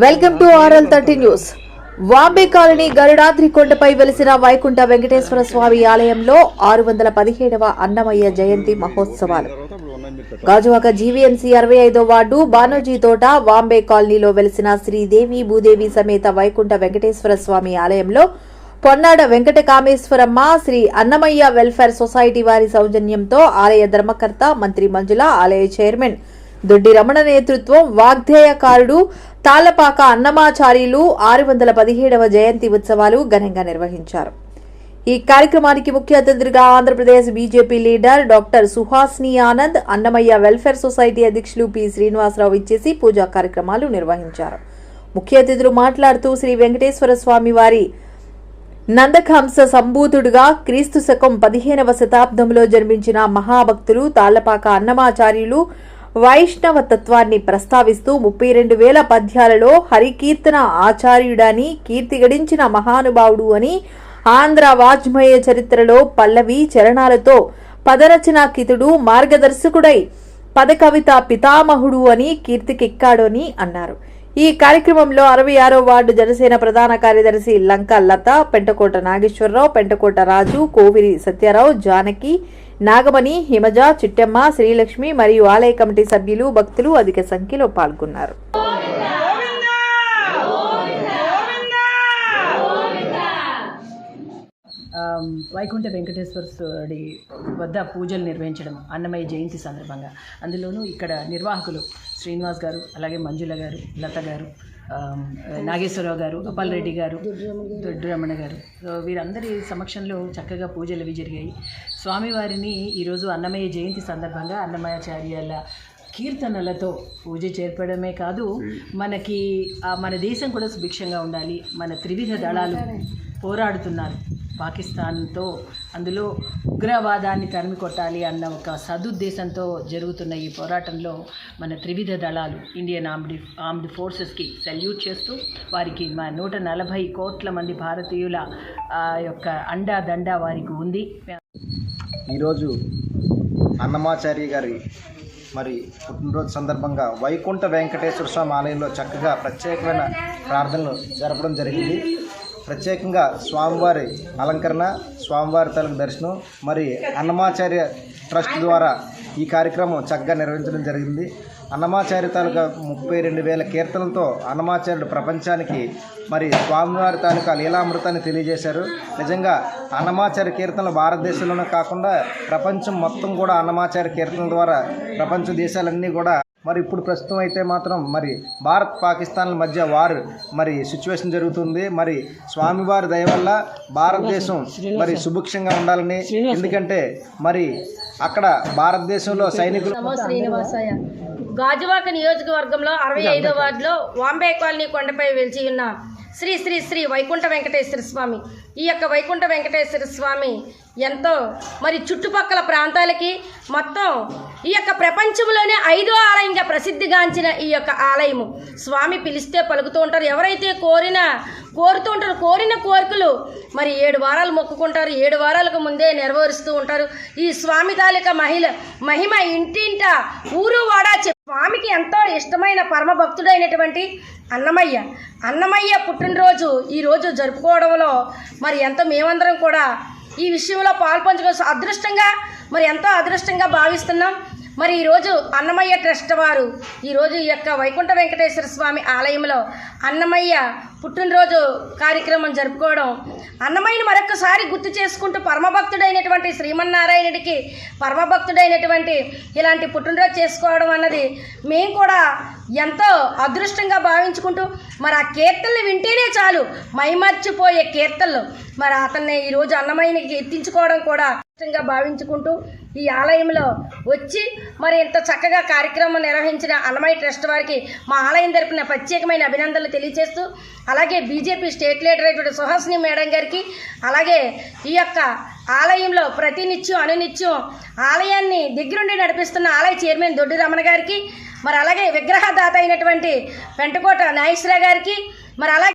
Welcome to RL thirty news. Vambay colony Garudadri కొండపై వెలిసిన వైకుంఠ వెంకటేశ్వర స్వామి ఆలయంలో ఆరు వందల పదిహేడవ అన్నమయ్య జయంతి మహోత్సవాలు. గాజువాక జీవీఎంసీ అరవై ఐదో వార్డు బానోజీ తోట వాంబే కాలనీలో వెలిసిన శ్రీదేవి భూదేవి సమేత వైకుంఠ వెంకటేశ్వర స్వామి ఆలయంలో పొన్నాడ వెంకట కామేశ్వరమ్మ శ్రీ అన్నమయ్య వెల్ఫేర్ సొసైటీ వారి సౌజన్యంతో ఆలయ ధర్మకర్త మంత్రి మంజుల ఆలయ చైర్మన్ దొడ్డి రమణ నేతృత్వం వాగ్ధేయకారుడు తాలపాక అన్నమాచార్యులు ఆరు వందల పదిహేడవ జయంతి ఉత్సవాలు ఘనంగా నిర్వహించారు. ఈ కార్యక్రమానికి ముఖ్య అతిథులుగా Andhra Pradesh BJP leader doctor Suhasini Anand Annamayya welfare society అధ్యక్షులు పి శ్రీనివాసరావు ఇచ్చేసి పూజా కార్యక్రమాలు నిర్వహించారు. ముఖ్య అతిథులు మాట్లాడుతూ శ్రీ వెంకటేశ్వర స్వామి వారి నందకంస సంభూతుడుగా క్రీస్తు శకం పదిహేనవ శతాబ్దంలో జన్మించిన మహాభక్తులు తాళ్ళపాక అన్నమాచార్యులు వైష్ణవ తత్వాన్ని ప్రస్తావిస్తూ ముప్పై రెండు వేల పద్యాలలో హరికీర్తన ఆచార్యుడని కీర్తి గడించిన మహానుభావుడు అని ఆంధ్ర వాజ్మయ చరిత్రలో పల్లవి చరణాలతో పదరచనాకితుడు మార్గదర్శకుడై పదకవిత పితామహుడు అని కీర్తికెక్కాడు అని అన్నారు. ఈ కార్యక్రమంలో అరవై ఆరో వార్డు జనసేన ప్రధాన కార్యదర్శి లంక లత పెంటకోట నాగేశ్వరరావు పెంటకోట రాజు కోవిరి సత్యారావు జానకి నాగమణి హిమజ చిట్టమ్మ శ్రీలక్ష్మి మరియు ఆలయ కమిటీ సభ్యులు భక్తులు అధిక సంఖ్యలో పాల్గొన్నారు. వైకుంఠ వెంకటేశ్వర స్వామి వద్ద పూజలు నిర్వహించడం అన్నమయ్య జయంతి సందర్భంగా. అందులోనూ ఇక్కడ నిర్వాహకులు శ్రీనివాస్ గారు అలాగే మంజుల గారు లత గారు నాగేశ్వరరావు గారు అప్పల్ రెడ్డి గారు దొడ్డు రమణ గారు వీరందరి సమక్షంలో చక్కగా పూజలు అవి జరిగాయి. స్వామివారిని ఈరోజు అన్నమయ్య జయంతి సందర్భంగా అన్నమయాచార్యాల కీర్తనలతో పూజ చేర్పడమే కాదు మనకి మన దేశం కూడా సుభిక్షంగా ఉండాలి మన త్రివిధ దళాలు పోరాడుతున్నారు. పాకిస్తాన్తో అందులో ఉగ్రవాదాన్ని తరిమి కొట్టాలి అన్న ఒక సదుద్దేశంతో జరుగుతున్న ఈ పోరాటంలో మన త్రివిధ దళాలు ఇండియన్ ఆర్మ్డ్ ఆర్మ్డ్ ఫోర్సెస్కి సెల్యూట్ చేస్తూ వారికి మా నూట నలభై కోట్ల మంది భారతీయుల ఆ, యొక్క అండా దండ వారికి ఉంది. ఈరోజు అన్నమాచార్య గారి మరి పుట్టినరోజు సందర్భంగా వైకుంఠ వెంకటేశ్వర స్వామి ఆలయంలో చక్కగా ప్రత్యేకమైన ప్రార్థనలు జరపడం జరిగింది. ప్రత్యేకంగా స్వామివారి అలంకరణ స్వామివారి తలకు దర్శనం మరి అన్నమాచార్య ట్రస్ట్ ద్వారా ఈ కార్యక్రమం చక్కగా నిర్వహించడం జరిగింది. అన్నమాచార్య తాలూకా ముప్పై రెండు వేల కీర్తనలతో అన్నమాచార్యుడు ప్రపంచానికి మరి స్వామివారి తాలూకా లీలామృతాన్ని తెలియజేశారు. నిజంగా అన్నమాచార్య కీర్తనలు భారతదేశంలోనే కాకుండా ప్రపంచం మొత్తం కూడా అన్నమాచార్య కీర్తనల ద్వారా ప్రపంచ దేశాలన్నీ కూడా మరి ఇప్పుడు ప్రస్తుతం అయితే మాత్రం మరి భారత్ పాకిస్తాన్ల మధ్య వారు మరి సిచ్యువేషన్ జరుగుతుంది. మరి స్వామివారి దయ వల్ల భారతదేశం మరి సుభిక్షంగా ఉండాలని ఎందుకంటే మరి అక్కడ భారతదేశంలో సైనికులు గాజువాక నియోజకవర్గంలో అరవై ఐదో వార్డులో వాంబే కాలనీ కొండపై వెలిచి ఉన్న శ్రీ శ్రీ శ్రీ వైకుంఠ వెంకటేశ్వర స్వామి. ఈ యొక్క వైకుంఠ వెంకటేశ్వర స్వామి ఎంతో మరి చుట్టుపక్కల ప్రాంతాలకి మొత్తం ఈ యొక్క ప్రపంచంలోనే ఐదో ఆలయంగా ప్రసిద్ధిగాంచిన ఈ యొక్క ఆలయము. స్వామి పిలిస్తే పలుకుతూ ఉంటారు. ఎవరైతే కోరిన కోరుతూ ఉంటారు కోరిన కోరికలు మరి ఏడు వారాలు మొక్కుకుంటారు. ఏడు వారాలకు ముందే నెరవేరుస్తూ ఉంటారు. ఈ స్వామి తాలూకా మహిళ మహిమ ఇంటింట ఊరు వాడా స్వామికి ఎంతో ఇష్టమైన పరమ భక్తుడైనటువంటి అన్నమయ్య. అన్నమయ్య పుట్టినరోజు ఈరోజు జరుపుకోవడంలో మరి ఎంతో మేమందరం కూడా ఈ విషయంలో పాల్పంచుకో అదృష్టంగా మరి ఎంతో అదృష్టంగా భావిస్తున్నాం. మరి ఈరోజు అన్నమయ్య ట్రస్ట్ వారు ఈరోజు ఈ యొక్క వైకుంఠ వెంకటేశ్వర స్వామి ఆలయంలో అన్నమయ్య పుట్టినరోజు కార్యక్రమం జరుపుకోవడం అన్నమయ్యని మరొకసారి గుర్తు చేసుకుంటూ పరమభక్తుడైనటువంటి శ్రీమన్నారాయణుడికి పరమభక్తుడైనటువంటి ఇలాంటి పుట్టినరోజు చేసుకోవడం అన్నది మేము కూడా ఎంతో అదృష్టంగా భావించుకుంటూ మరి ఆ కీర్తనలు వింటేనే చాలు మైమర్చిపోయే కీర్తనలు. మరి అతన్ని ఈరోజు అన్నమయ్యని ఎత్తించుకోవడం కూడా ఇష్టంగా భావించుకుంటూ ఈ ఆలయంలో వచ్చి మరి ఇంత చక్కగా కార్యక్రమం నిర్వహించిన అన్నమయ్య ట్రస్ట్ వారికి మా ఆలయం తరపున ప్రత్యేకమైన అభినందనలు తెలియజేస్తూ అలాగే బీజేపీ స్టేట్ లీడర్ అయినటువంటి సుహాసిని మేడం గారికి అలాగే ఈ యొక్క ఆలయంలో ప్రతినిత్యం అనునిత్యం ఆలయాన్ని దగ్గరుండి నడిపిస్తున్న ఆలయ చైర్మన్ దొడ్డి రమణ గారికి మరి అలాగే విగ్రహదాత అయినటువంటి వెంటకోట నాగేశ్వర గారికి మరి అలాగే